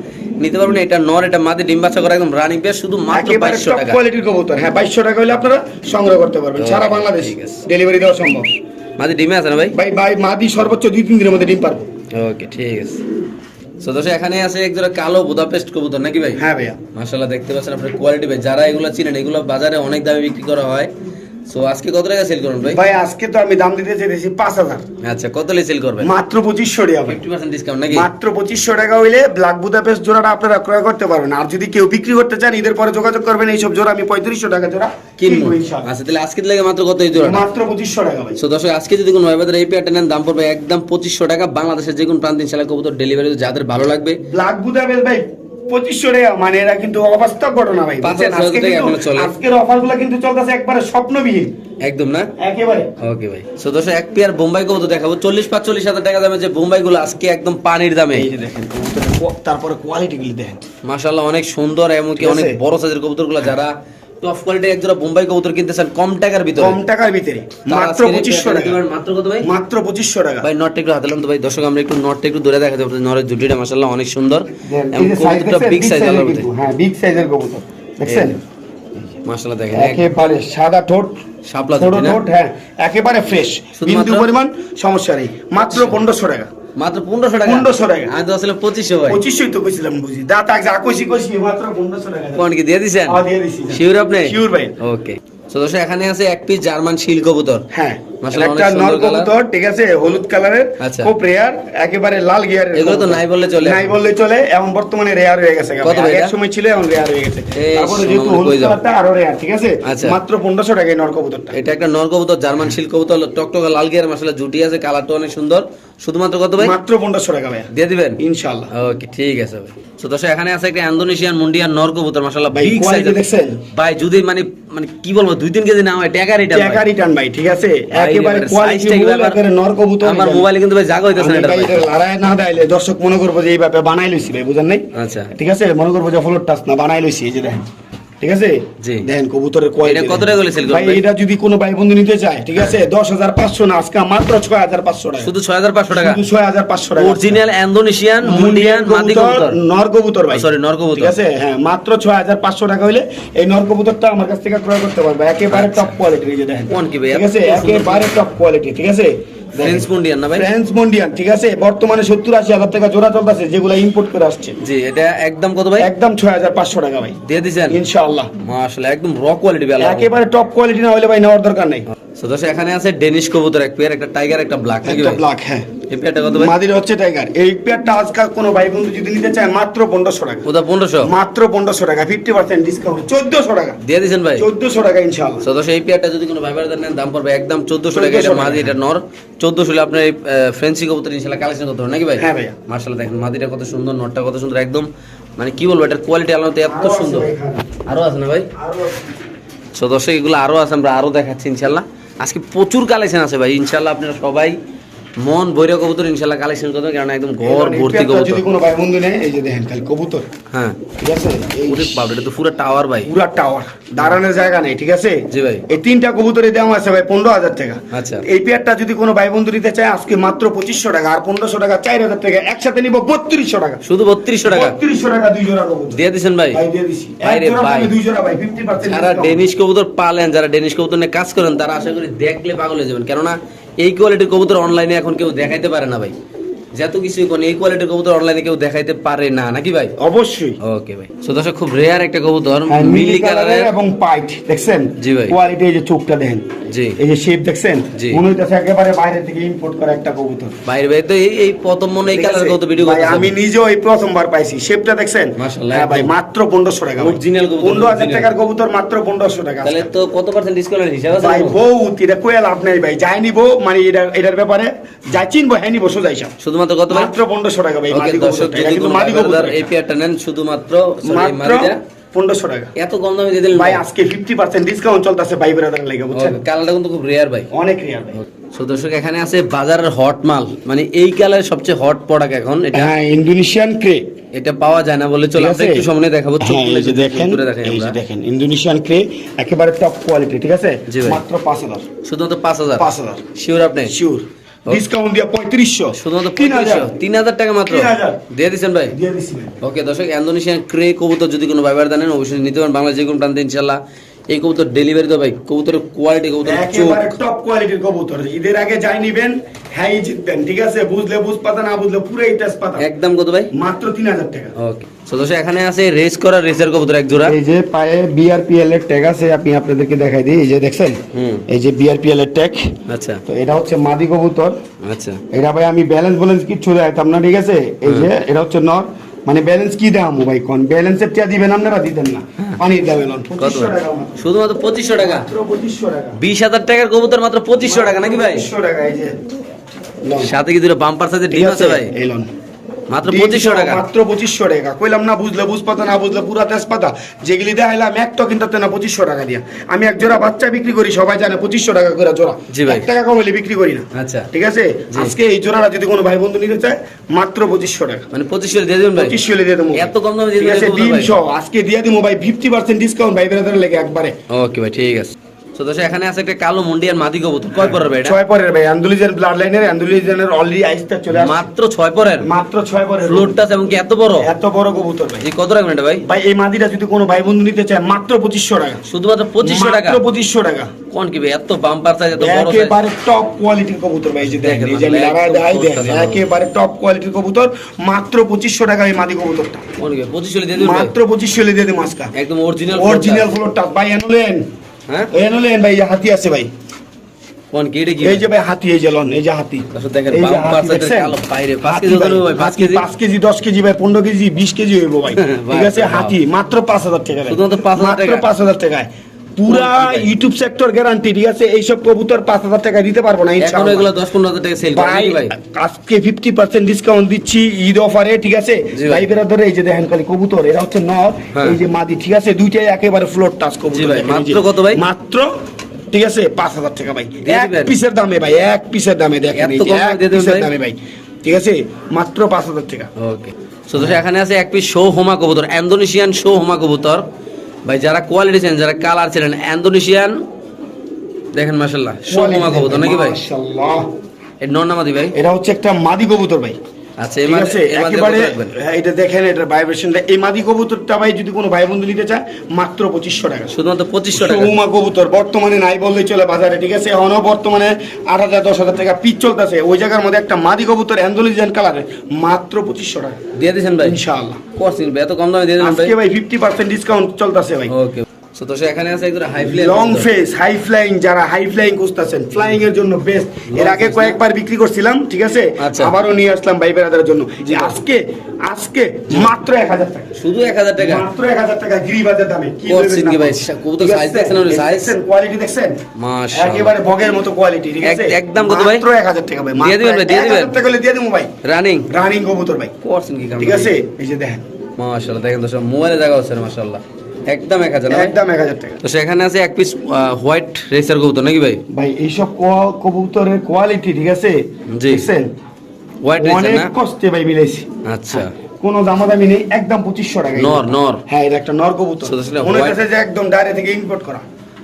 নিতে পারবেন। এটা নর এটা মাদি ডিম বাচ্চা করা একদম রানিং পেয়ার শুধু মাত্র বাইশশো টাকা। কোয়ালিটির কবুতর। হ্যাঁ বাইশশো টাকা হলে আপনারা সংগ্রহ করতে পারবেন। সারা বাংলাদেশ ডেলিভারি দেওয়া সম্ভব। মাদি ডিমে আছে না ভাই? ভাই ভাই মাদি সর্বোচ্চ দুই তিন দিনের মধ্যে ডিম পারব। ওকে ঠিক আছে। সো এখানে আছে এক জোড়া কালো বুদাপেস্ট কবুতর নাকি ভাই? হ্যাঁ ভাইয়া। মাশাআল্লাহ দেখতে পাচ্ছেন আপনার কোয়ালিটি ভাই। যারা এগুলো চিনেন এগুলো বাজারে অনেক দামে বিক্রি করা হয়। সো আজকে কত টাকা সেল করুন ভাই? ভাই আজকে তো আমি দাম দিতে চাইতেছি পাঁচ হাজার। আচ্ছা কত লে সেল করবেন? মাত্র পঁচিশশো টাকা ফিফটি পার্সেন্ট ডিসকাউন্ট নাকি? মাত্র পঁচিশশো টাকা হইলে ব্ল্যাক বুদাপেস্ট জোড়াটা আপনারা ক্রয় করতে পারবেন। আর যদি কেউ বিক্রি করতে চান ঈদের পরে যোগাযোগ করবেন। এইসব জোড়া আমি পঁয়ত্রিশশো টাকা জোড়া কিনবো। আচ্ছা তাহলে আজকে লাগে মাত্র কত এই জোড়াটা? মাত্র পঁচিশশো টাকা ভাই। সো দর্শক আজকে যদি কোনো ভাইবাদের এই পেয়ারটা নেন দাম পড়বে একদম পঁচিশশো টাকা। বাংলাদেশের যে কোনো প্রান্তিক ইনশাল্লাহ কবুতর ডেলিভারি যাদের ভালো লাগবে। ব্ল্যাক বুদাপেস্ট ভাই পঁচিশশো টাকা মানে এরা কিন্তু অবাস্তব ঘটনা ভাই বুঝছেন? আজকে কিন্তু আজকের কিন্তু চলতেছে একবারে স্বপ্নবিহীন। একদম না? একেবারে। ওকে ভাই। সো দশ এক পেয়ার বোম্বাই কবুতর দেখাবো। চল্লিশ পাঁচচল্লিশ হাজার টাকা দামে যে বোম্বাই গুলো আজকে একদম পানির দামে। এই যে দেখেন তারপরে কোয়ালিটি গুলি দেখেন। মাশাআল্লাহ অনেক সুন্দর এমনকি অনেক বড় সাইজের কবুতরগুলো যারা টপ কোয়ালিটির বোম্বাই কবুতর কিনতে চান কম টাকার ভিতরে। কম টাকার ভিতরে। মাত্র টাকা। মাত্র কত ভাই? মাত্র টাকা। ভাই নটটা একটু হাতে তো ভাই। দর্শক আমরা একটু নটটা একটু দূরে দেখাতে নরের জুটিটা মাশাআল্লাহ অনেক সুন্দর। এই এবং কবুতরটা বিগ Big সাইজ size এর আলাদা কিন্তু, হ্যাঁ বিগ সাইজের কবুতর। দেখছেন? মাশাআল্লাহ দেখেন একেবারে সাদা ঠোঁট শাপলা? ঠোঁট হ্যাঁ একেবারে ফ্রেশ বিন্দু পরিমাণ সমস্যা নেই। মাত্র পনেরোশো টাকা। মাত্র পনেরোশো টাকা। পনেরোশো টাকা। আমি তো আসলে পঁচিশশো ভাই। পঁচিশশোই তো কইছিলাম বুঝি। দা তাক যা কইছি কইছি মাত্র পনেরোশো টাকা। কোন কি দিয়ে দিছেন? হ্যাঁ, দিয়ে দিছি। শিওর আপনি? শিউর ভাই। ওকে তো দর্শক এখানে আছে এক পিস জার্মান শিল কবুতর। হ্যাঁ। একটা নর কবুতর ঠিক আছে হলুদ কালারের আচ্ছা। খুব রেয়ার একেবারে লাল গিয়ারের এগুলো তো নাই বললে চলে। নাই বললে চলে এখন বর্তমানে রেয়ার হয়ে গেছে এক সময় ছিল এখন রেয়ার হয়ে গেছে। তারপরে যেহেতু হলুদ কালারটা আরও রেয়ার ঠিক আছে? আচ্ছা। মাত্র পনেরোশো টাকায় নর কবুতরটা এটা একটা নর কবুতর জার্মান শিল কবুতর টকটকা লাল গিয়ার জুটি আছে কালারটা অনেক সুন্দর। শুধুমাত্র কত ভাই? মাত্র পনেরোশো টাকা ভাই দিয়ে দিবেন? ইনশাল্লাহ ওকে ঠিক আছে ভাই। তো দর্শক এখানে আছে একটা ইন্দোনেশিয়ান মুন্ডিয়ান নর কবুতর মাশাআল্লাহ ভাই, দেখছেন? ভাই যদি মানে মানে কি বলব দুই তিন কেজি না হয় টাকা রিটার্ন টাকা রিটার্ন ভাই ঠিক আছে? ভাই, একেবারে কোয়ালিটি size টা কি ব্যাপার? একেবারে নর কবুতর আমার মোবাইলে কিন্তু ভাই জাগা হইতেছে না এটা লড়াই না দাইলে দর্শক মনে করব যে এইভাবে বানাই লইছি ভাই বুঝেন নাই? আচ্ছা। ঠিক আছে? মনে করব যে ফলোর টাচ না বানাই লইছি এই যে দেখেন। ঠিক আছে। দেখেন কবুতরের কোয়ালিটি কত টাকা করে ভাই? এটা যদি কোনো ভাই বন্ধু নিতে চায় ঠিক আছে? দশ হাজার পাঁচশো না আজকে মাত্র ছয় হাজার পাঁচশো টাকা। শুধু ছয় হাজার পাঁচশো টাকা? শুধু ছয় হাজার পাঁচশো টাকা। অরিজিনাল ইন্দোনেশিয়ান মুন্ডিয়ান মাদি কবুতর নর কবুতর ভাই। Sorry, নর কবুতর। ঠিক আছে? হ্যাঁ মাত্র ছয় হাজার পাঁচশো টাকা হইলে এই নর কবুতরটা আমার কাছ থেকে ক্রয় করতে পারবে। একেবারে টপ কোয়ালিটির এই যে দেখেন। কোন কি ভাই? ঠিক আছে? একেবারে টপ কোয়ালিটি ঠিক আছে? ফ্রেঞ্চ মন্ডিয়ান না ভাই? ফ্রেঞ্চ মন্ডিয়ান ঠিক আছে? বর্তমানে সত্তর আশি হাজার টাকা জোড়া চলতেছে যেগুলো ইম্পোর্ট করে আসছে। জি এটা একদম কত ভাই? একদম ছয় হাজার পাঁচশো টাকা ভাই। দিয়ে দিচ্ছেন ইনশাআল্লাহ। মাশাআল্লাহ একদম র কোয়ালিটি ভাই একেবারে টপ কোয়ালিটি না হলে ভাই নেওয়ার দরকার নেই। সো এখানে আছে ডেনিশ কবুতর এক পেয়ার একটা টাইগার একটা ব্ল্যাক নাকি একটা ব্ল্যাক হ্যাঁ। এই পেয়ারটা কত ভাই? মাদির হচ্ছে টাইগার। এই পেয়ারটা আজকাল কোনো ভাই বন্ধু যদি নিতে চায় মাত্র পনেরোশো টাকা। ওটা পনেরোশো? মাত্র পনেরোশো টাকা ফিফটি পার্সেন্ট ডিসকাউন্ট চোদ্দশো টাকা। দিয়ে দিছেন ভাই? চোদ্দশো টাকা ইনশাআল্লাহ। সো এই পেয়ারটা যদি কোনো ভাইবার নেন দাম পড়বে একদম চোদ্দশো টাকা। এটা মাদি এটা নর। চোদ্দশো হলে আপনার এই ফ্রেন্সি কবুতর ইনশাল্লাহ কালেকশন করতে হবে নাকি ভাই? হ্যাঁ দেখেন মাদিটা কত সুন্দর কত সুন্দর একদম মানে কি বলব এটার কোয়ালিটি আলাদা এত সুন্দর। আরও আছে না ভাই? আরও সো দর্শক এগুলো আরও আছে আমরা আরও দেখাচ্ছি ইনশাল্লাহ আজকে প্রচুর কালেকশন আছে ভাই ইনশাল্লাহ আপনারা সবাই মন বৈরক কবুতর ইনশাল্লাহ কালেকশন করতে কারণ একদম ঘর ভর্তি কবুতর যদি কোনো ভাই বন্ধু নেয় এই যে দেখেন খালি কবুতর। হ্যাঁ। ঠিক আছে? এই বাপ এটা তো পুরো টাওয়ার ভাই। পুরা টাওয়ার দাঁড়ানোর জায়গা নেই ঠিক আছে? জি ভাই। এই তিনটা কবুতরের দাম আছে ভাই পনেরো হাজার টাকা। আচ্ছা। এই পেয়ারটা যদি কোনো ভাই বন্ধু নিতে চায় আজকে মাত্র পঁচিশশো টাকা আর পনেরোশো টাকা চার হাজার টাকা একসাথে নিবো বত্রিশশো টাকা। শুধু বত্রিশশো টাকা? বত্রিশশো টাকা দুই জোড়া কবুতর। দিয়ে দিছেন ভাই? ভাই দিয়ে দিছি। ভাই। দুই জোড়া ভাই ফিফটি পার্সেন্ট যারা ডেনিশ কবুতর পালেন যারা ডেনিশ কবুতর নিয়ে কাজ করেন তারা আশা করি দেখলে পাগল হয়ে যাবেন। কেননা এই কোয়ালিটির কবুতর অনলাইনে এখন কেউ দেখাইতে পারে না ভাই। যত কিছু কোন এই কোয়ালিটির কবুতর অনলাইনে কেউ দেখাইতে পারে না নাকি ভাই? অবশ্যই। ওকে ভাই। সো দর্শক খুব রেয়ার একটা কবুতর মিলি কালারের এবং পাইট দেখছেন? জি ভাই। কোয়ালিটি এই যে চোখটা দেখেন। জি। এই যে শেপ দেখছেন? জি। মনে হইতেছে একেবারে বাইরে থেকে ইম্পোর্ট করা একটা কবুতর। বাইরে বাইরে তো এই এই প্রথম মনে এই কালার কত ভিডিও ভাই, আমি নিজেও এই প্রথমবার পাইছি। শেপটা দেখছেন? মাশাআল্লাহ, হ্যাঁ ভাই মাত্র পনেরোশো টাকা Original কবুতর, পনেরো হাজার original। টাকার কবুতর মাত্র পনেরোশো টাকা তাহলে তো কত পার্সেন্ট ডিসকাউন্ট হিসাব আছে ভাই? বহুত এটা কয়ে লাভ নেই ভাই। যাই নিবো মানে এটা এটার ব্যাপারে যাই চিনবো হ্যাঁ নিবো সোজাই সব কত ভাই? মাত্র পনেরোশো টাকা ভাই ওকে দর্শক যদি কোনো এই পেয়ারটা নেন শুধুমাত্র মাত্র পনেরোশো টাকা। এত কম দামে দিয়ে দিলেন ভাই আজকে ফিফটি পার্সেন্ট ডিসকাউন্ট চলতেছে ভাই বেড়াদার লেগে বুঝছেন? কালারটা কিন্তু খুব রেয়ার ভাই। অনেক রিয়াল ভাই। সো দর্শক এখানে আছে বাজারের হট মাল। মানে এই কালারের সবচেয়ে হট প্রোডাক্ট এখন এটা হ্যাঁ ইন্দোনেশিয়ান ক্রে এটা পাওয়া যায় না বলে চলো আমরা একটু সামনে দেখাবো হ্যাঁ, দেখেন এই যে দেখেন ইন্দোনেশিয়ান ক্রে একেবারে টপ কোয়ালিটি ঠিক আছে? মাত্র শুধুমাত্র শিওর আপনি? শিওর ডিসকাউন্ট দিয়ে পঁয়ত্রিশশো। শুধুমাত্র পঁয়ত্রিশশো? তিন হাজার টাকা মাত্র? দিয়ে দিচ্ছেন ভাই? দিয়ে দিচ্ছি ভাই। ওকে দর্শক ইন্দোনেশিয়ান ক্রে কবুতর যদি কোনো ব্যবহার দেন অবশ্যই নিতে পারেন বাংলা যে কোনো প্রান্তে ইনশাল্লাহ এই কবুতর ডেলিভারি তো ভাই কবুতরের কোয়ালিটি কবুতর একেবারে টপ কোয়ালিটির কবুতর। ঈদের আগে যাই নিবেন হ্যাঁ জিতবেন ঠিক আছে? বুঝলে বুঝ পাতা না বুঝলে তেজপাতা। একদম কত ভাই? মাত্র তিন হাজার টাকা। ওকে। এখানে আছে রেস করা রেসের কবুতর এক জোড়া। এই যে পায়ে বিআরপিএল এর ট্যাগ আছে আপনি আপনাদেরকে দেখাই দিই। এই যে দেখছেন? হুম। এই যে বিআরপিএল এর ট্যাগ আচ্ছা। তো এটা হচ্ছে মাদি কবুতর। আচ্ছা। এটা ভাই আমি ব্যালেন্স ব্যালেন্স কিচ্ছু দেখাইতাম না ঠিক আছে? এই যে এটা হচ্ছে নর। মানে ব্যালেন্স কি দেওয়া ভাই কোন? দিবেন আপনারা দিতেন না। পানির দামে? টাকা মাত্র। শুধুমাত্র পঁচিশশো টাকা? পঁচিশশো টাকা। বিশ হাজার টাকার কবুতর মাত্র পঁচিশশো টাকা নাকি ভাই? পঁচিশশো টাকা এই যে। সাথে কি দুটো বাম্পার সাথে ডিম আছে ভাই? এই লন। মাত্র পঁচিশশো টাকা। মাত্র পঁচিশশো টাকা। কইলাম না বুঝলে বুঝ পাতা না বুঝলে পুরা তেজপাতা। যেগুলি দেখাইলাম একটা কিনতে না পঁচিশশো টাকা দিয়া। আমি এক জোড়া বাচ্চা বিক্রি করি সবাই জানে পঁচিশশো টাকা করে জোড়া। জি ভাই। টাকা কমাইলে বিক্রি করি না। আচ্ছা। ঠিক আছে? আজকে এই জোড়াটা যদি কোনো ভাই বন্ধু নিতে চায় মাত্র পঁচিশশো টাকা। মানে পঁচিশশো দিয়ে দেবেন ভাই? পঁচিশশো দিয়ে দেবো। এত কম দামে দিয়ে দেবেন আজকে দিয়ে দিব ভাই ফিফটি পার্সেন্ট ডিসকাউন্ট ভাই বেড়াদের লেগে একবারে। ওকে ভাই ঠিক আছে। তো এখানে আছে একটা কালো মুন্ডিয়ার মাদি কবুতর। কয় পরের ভাই ছয় পরের ভাই অ্যান্ডুলিজের ব্লাড লাইনের অ্যান্ডুলিজের অলরেডি আইসটা চলে আসছে। মাত্র ছয় পরের? মাত্র ছয় পরের। ফ্লোরটা এবং কি এত বড়? এত বড় কবুতর ভাই। কত রাখবেন এটা ভাই? ভাই এই মাদিটা যদি কোনো ভাই বন্ধু নিতে চায় মাত্র পঁচিশশো টাকা। শুধুমাত্র পঁচিশশো টাকা? মাত্র পঁচিশশো টাকা। কোন কি ভাই এত বাম্পার সাইজ এত বড় একেবারে টপ কোয়ালিটির কবুতর ভাই যে দেখেন দেখেন, এই যে আমি লাগায় দেখাই দেখেন টা একেবারে টপ কোয়ালিটির কবুতর মাত্র পঁচিশশো টাকা এই মাদি কবুতরটা। কোন কি পঁচিশশো দিয়ে দেবেন মাত্র পঁচিশশো দিয়ে দেবো আজকা। একদম অরিজিনাল অরিজিনাল ফ্লোরটা ভাই এনুলেন হ্যাঁ? এনুলেন ভাই এই হাতি আছে ভাই। কোন কি এটা কি? এই যে ভাই হাতি এই যে লন এই যে হাতি। দেখেন বাম দেখছেন? কালো বাইরে পাঁচ কেজি ধরো ভাই, হবে ভাই পাঁচ কেজি। পাঁচ কেজি দশ কেজি ভাই পনেরো কেজি বিশ কেজি হইবো ভাই। [laughs] ভাই, ঠিক আছে? ভাই, হাতি মাত্র পাঁচ হাজার টাকা ভাই। শুধুমাত্র 5,000 টাকা? পাঁচ হাজার টাকায়। পুরা ইউটিউব সেক্টর গ্যারান্টি ঠিক আছে? এইসব কবুতর পাঁচ হাজার টাকা দিতে পারব না এখন এগুলো দশ পনেরো হাজার টাকা সেল ভাই আজকে ফিফটি পার্সেন্ট ডিসকাউন্ট দিচ্ছি ঈদ অফারে ঠিক আছে? ভাই। ভাই ধরে এই যে দেখেন খালি কবুতর এরা হচ্ছে নর হ্যাঁ। এই যে মাদি ঠিক আছে? দুইটাই একেবারে ফ্লোর টাচ কবুতর। মাত্র কত ভাই? মাত্র ঠিক আছে? পাঁচ হাজার টাকা ভাই। এক পিসের দামে ভাই এক পিসের দামে দেখেন এক পিসের? দামে ভাই ঠিক আছে? মাত্র পাঁচ হাজার টাকা। ওকে এখানে আছে এক পিস শো হোমা কবুতর ইন্দোনেশিয়ান শো হোমা কবুতর। ভাই যারা কোয়ালিটি চেন যারা কালার ছিলেন ইন্দোনেশিয়ান দেখেন মাসাল্লাহ সব কবুতর নাকি ভাই? নর নামাদি ভাই? এটা হচ্ছে একটা মাদি কবুতর ভাই। আচ্ছা একেবারে কত রাখবেন। হ্যাঁ, এটা দেখেন এটার ভাইব্রেশনটা এই মাদি কবুতরটা ভাই যদি কোনো ভাই বন্ধু নিতে চায় মাত্র পঁচিশশো টাকা। শুধুমাত্র পঁচিশশো টাকা। সৌমা কবুতর বর্তমানে নাই বললেই চলে বাজারে ঠিক আছে? এখনও বর্তমানে আট হাজার দশ হাজার টাকা পিচ চলতেছে। ওই জায়গার মধ্যে একটা মাদি কবুতর অ্যান্ডোলিজিয়ান কালারে মাত্র পঁচিশশো টাকা। দিয়ে দিয়েছেন ভাই? ইনশাআল্লাহ। করছেন এত কম দামে দিয়ে দিলেন ভাই? ভাই ফিফটি পার্সেন্ট ডিসকাউন্ট চলতেছে ভাই। ওকে সো দর্শক এখানে আছে একদম high fly long face high flying যারা হাই ফ্লাইং খুঁজতেছেন ফ্লাইং এর জন্য বেস্ট এর আগে কয়েকবার বিক্রি করছিলাম ঠিক আছে? আচ্ছা। আবারও নিয়ে আসলাম ভাই বেড়াদের জন্য। আজকে আজকে মাত্র এক হাজার টাকা। শুধু এক হাজার টাকা? মাত্র এক হাজার টাকা গিরিবাজের দামে। কি করছেন কি ভাই? কবুতর ঠিক দেখছেন ওর এই কোয়ালিটি দেখছেন? মাশাআল্লাহ। একেবারে বগের মতো কোয়ালিটি ঠিক আছে? একদম কত ভাই? মাত্র এক হাজার টাকা ভাই দিয়ে দিবেন ভাই, দিয়ে দিবেন? টাকা দিয়ে দেবো ভাই। রানিং রানিং কবুতর ভাই। করছেন কি ঠিক আছে? এই যে দেখেন। মাশাআল্লাহ দেখেন দর্শক মোবাইলে জায়গা হচ্ছে মাশাআল্লাহ। একদম এক হাজার একদম এক হাজার টাকা। তো সেখানে আছে এক পিস হোয়াইট রেসার কবুতর নাকি ভাই? ভাই এইসব কবুতরের কোয়ালিটি ঠিক আছে? জি। হোয়াইট রেসার না? কষ্টে ভাই মিলাইছি। আচ্ছা। কোনো দামাদামি নেই একদম পঁচিশশো টাকা নর, নর। হ্যাঁ এটা একটা নর কবুতর। মনে হচ্ছে যে একদম ডাইরে থেকে ইম্পোর্ট করা।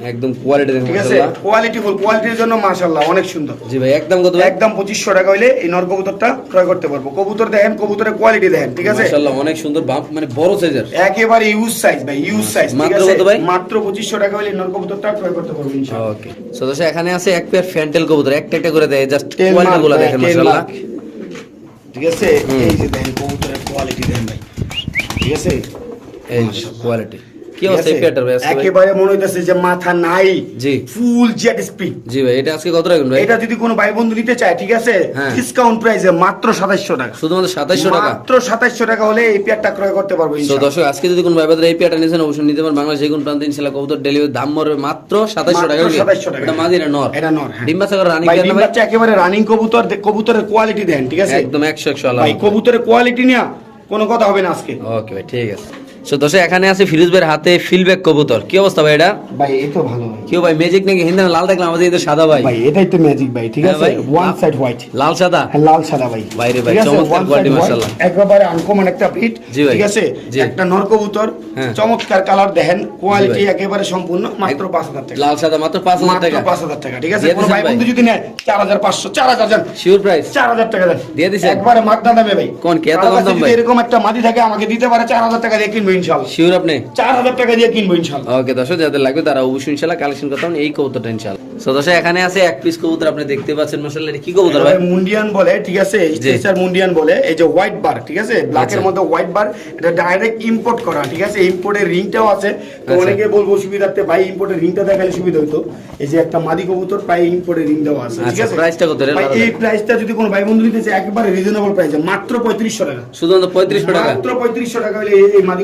একদম কোয়ালিটি ঠিক আছে? কোয়ালিটি ফুল কোয়ালিটির জন্য মাশাআল্লাহ অনেক সুন্দর। জি ভাই একদম কত একদম পঁচিশশো টাকা হইলে এই নর কবুতরটা ক্রয় করতে পারব। কবুতর দেখেন কবুতরের কোয়ালিটি দেখেন ঠিক আছে? মাশাআল্লাহ অনেক সুন্দর বাপ মানে বড় সাইজের একেবারে ইউজ সাইজ ভাই ইউজ সাইজ মাত্র কত ভাই? মাত্র পঁচিশশো টাকা হলে এই নর কবুতরটা ক্রয় করতে পারব ইনশাআল্লাহ। ওকে সো দর্শক এখানে আছে এক পেয়ার ফ্যান্টেল কবুতর একটা একটা করে দেয় জাস্ট Ten কোয়ালিটি গুলো দেখেন মাশাআল্লাহ। ঠিক আছে? এই যে দেখেন কবুতরের কোয়ালিটি দেখেন ভাই। ঠিক আছে? এই কোয়ালিটি কি অবস্থা এই ভাই একেবারে মনে হইতেছে যে মাথা নাই জি। ফুল জেট স্পিড জি ভাই এটা আজকে কত রাখবেন ভাই? এটা যদি কোনো ভাই বন্ধু নিতে চায় ঠিক আছে। ডিসকাউন্ট প্রাইসে মাত্র সাতাইশশো টাকা। শুধুমাত্র সাতাইশশো টাকা? মাত্র সাতাইশশো টাকা হলে এই পেয়ারটা ক্রয় করতে পারব ইনশাআল্লাহ। দর্শক আজকে যদি কোনো ভাইবাদের এই পেয়ারটা নিয়েছেন অবশ্যই নিতে পারেন। বাংলাদেশ যে প্রান্তে ইনশাল্লাহ কবুতর ডেলিভারি দাম মরবে মাত্র সাতাইশশো টাকা 2700 টাকা। এটা মাঝি না নর। এটা নর। ডিম বাচ্চা করে রানিং ভাই পেয়ার ডিম বাচ্চা একেবারে রানিং কবুতর কবুতরের কোয়ালিটি দেন ঠিক আছে? একদম ভাই কবুতরের কোয়ালিটি নিয়ে কোনো কথা হবে না আজকে। ওকে ভাই ঠিক আছে। সো দর্শক এখানে আছে ফিরোজ ভাইয়ের হাতে ফিলব্যাক কবুতর। কি অবস্থা ভাই এটা? ভাই এই তো ভালো ভাই। ভাই ম্যাজিক নাকি? হিন্দি লাল দেখলাম আমাদের কিন্তু সাদা ভাই। ভাই এটাই তো ম্যাজিক ভাই ঠিক হ্যাঁ আছে? ওয়ান সাইড হোয়াইট লাল সাদা? হ্যাঁ লাল সাদা ভাই। ভাই, ঠিক আছে? চমৎকার white, মাশাআল্লাহ। একেবারে আনকমন একটা ব্রিড ঠিক আছে? একটা নর কবুতর হ্যাঁ। চমৎকার কালার দেখেন কোয়ালিটি একেবারে সম্পূর্ণ মাত্র পাঁচ হাজার টাকা। লাল সাদা মাত্র পাঁচ হাজার মাত্র টাকা। পাঁচ হাজার টাকা ঠিক আছে? কোনো ভাই ভাই? বন্ধু যদি নেয় চার হাজার পাঁচশো চার হাজার শিওর প্রাইস চার হাজার টাকা দেন। দিয়ে দিছেন? একবারে মাগনা দামে ভাই। কোন, কে এত কম দাম ভাই? এরকম একটা মাটি থাকে আমাকে দিতে পারে চার হাজার টাকা দিয়ে কিনবো। ইনশাল্লাহ। শিওর আপনি? চার হাজার টাকা দিয়ে কিনবো ইনশাল্লাহ। ওকে দর্শক যাদের লাগবে তারা অবশ্যই ইনশাল্লাহ কালেকশন করতে পারেন এই কবুতরটা ইনশাল্লাহ। সো দর্শক এখানে আছে এক পিস কবুতর আপনি দেখতে পাচ্ছেন মাসাল্লাহ কি কবুতর ভাই? মুন্ডিয়ান বলে ঠিক আছে? স্ট্রেচার মুন্ডিয়ান বলে এই যে হোয়াইট বার ঠিক আছে? ব্ল্যাকের আচ্ছা। মধ্যে হোয়াইট বার এটা ডাইরেক্ট ইম্পোর্ট করা ঠিক আছে? ইম্পোর্টের রিংটাও আছে। তো আচ্ছা। অনেকে বলব সুবিধার্থে ভাই ইম্পোর্টের রিংটা দেখালে সুবিধা হতো এই যে একটা মাদি কবুতর ইম্পোর্টের রিং দেওয়া আছে ঠিক আচ্ছা, আছে? price টা কত? রে? এই প্রাইসটা যদি কোনো ভাই বন্ধু নিতে চায় একেবারে রিজনেবল প্রাইসে মাত্র পঁয়ত্রিশশো টাকা। শুধুমাত্র টাকা? মাত্র পঁয়ত্রিশশো টাকা হলে এই- এই মাদি